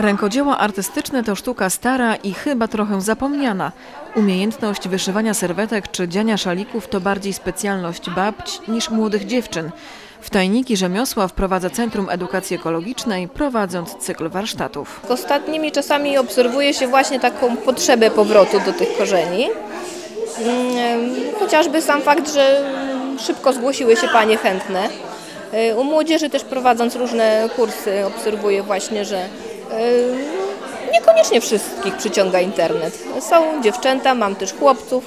Rękodzieła artystyczne to sztuka stara i chyba trochę zapomniana. Umiejętność wyszywania serwetek czy dziania szalików to bardziej specjalność babć niż młodych dziewczyn. W tajniki rzemiosła wprowadza Centrum Edukacji Ekologicznej, prowadząc cykl warsztatów. Ostatnimi czasami obserwuje się właśnie taką potrzebę powrotu do tych korzeni. Mm, Chociażby sam fakt, że szybko zgłosiły się panie chętne. Y, U młodzieży też prowadząc różne kursy obserwuję właśnie, że niekoniecznie wszystkich przyciąga internet. Są dziewczęta, mam też chłopców,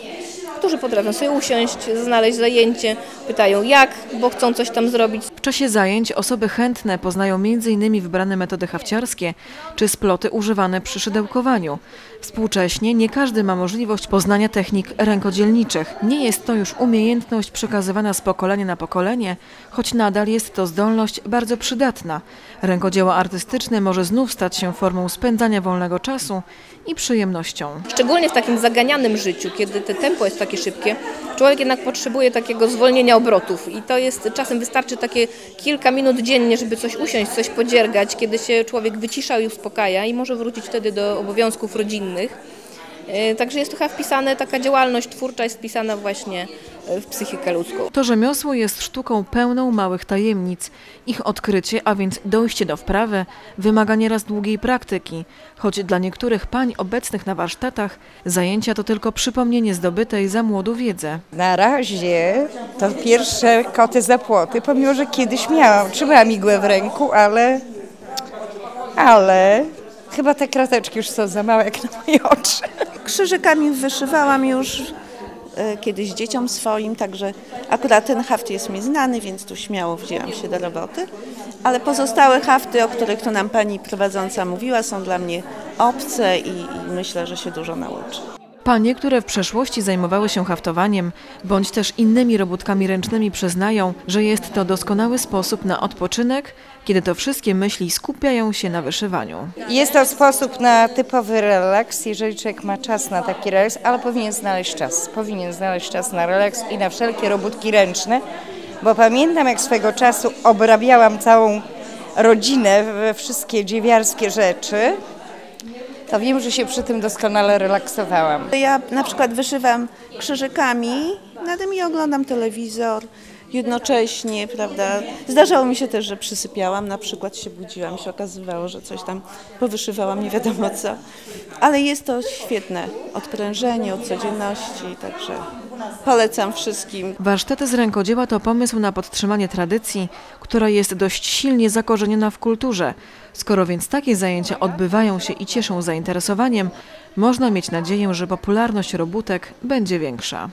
którzy potrafią sobie usiąść, znaleźć zajęcie, pytają jak, bo chcą coś tam zrobić. W czasie zajęć osoby chętne poznają m.in. wybrane metody hafciarskie czy sploty używane przy szydełkowaniu. Współcześnie nie każdy ma możliwość poznania technik rękodzielniczych. Nie jest to już umiejętność przekazywana z pokolenia na pokolenie, choć nadal jest to zdolność bardzo przydatna. Rękodzieło artystyczne może znów stać się formą spędzania wolnego czasu i przyjemnością. Szczególnie w takim zaganianym życiu, kiedy te tempo jest takie szybkie, człowiek jednak potrzebuje takiego zwolnienia obrotów i to jest, czasem wystarczy takie kilka minut dziennie, żeby coś usiąść, coś podziergać, kiedy się człowiek wycisza i uspokaja i może wrócić wtedy do obowiązków rodzinnych. E, Także jest trochę wpisane, taka działalność twórcza jest wpisana właśnie e, w psychikę ludzką. To rzemiosło jest sztuką pełną małych tajemnic. Ich odkrycie, a więc dojście do wprawy, wymaga nieraz długiej praktyki, choć dla niektórych pań obecnych na warsztatach zajęcia to tylko przypomnienie zdobytej za młodu wiedzy. Na razie to pierwsze koty za płoty, pomimo że kiedyś miałam, trzymałam igłę w ręku, ale, ale chyba te krateczki już są za małe jak na moje oczy. Krzyżykami wyszywałam już e, kiedyś dzieciom swoim, także akurat ten haft jest mi znany, więc tu śmiało wzięłam się do roboty. Ale pozostałe hafty, o których tu nam pani prowadząca mówiła, są dla mnie obce i, i myślę, że się dużo nauczę. Panie, które w przeszłości zajmowały się haftowaniem, bądź też innymi robótkami ręcznymi przyznają, że jest to doskonały sposób na odpoczynek, kiedy to wszystkie myśli skupiają się na wyszywaniu. Jest to sposób na typowy relaks, jeżeli człowiek ma czas na taki relaks, ale powinien znaleźć czas. Powinien znaleźć czas na relaks i na wszelkie robótki ręczne, bo pamiętam jak swego czasu obrabiałam całą rodzinę we wszystkie dziewiarskie rzeczy, to wiem, że się przy tym doskonale relaksowałam. Ja na przykład wyszywam krzyżykami, na tym i oglądam telewizor jednocześnie, prawda. Zdarzało mi się też, że przysypiałam, na przykład się budziłam, się okazywało, że coś tam powyszywałam, nie wiadomo co. Ale jest to świetne odprężenie od codzienności, także polecam wszystkim. Warsztaty z rękodzieła to pomysł na podtrzymanie tradycji, która jest dość silnie zakorzeniona w kulturze. Skoro więc takie zajęcia odbywają się i cieszą zainteresowaniem, można mieć nadzieję, że popularność robótek będzie większa.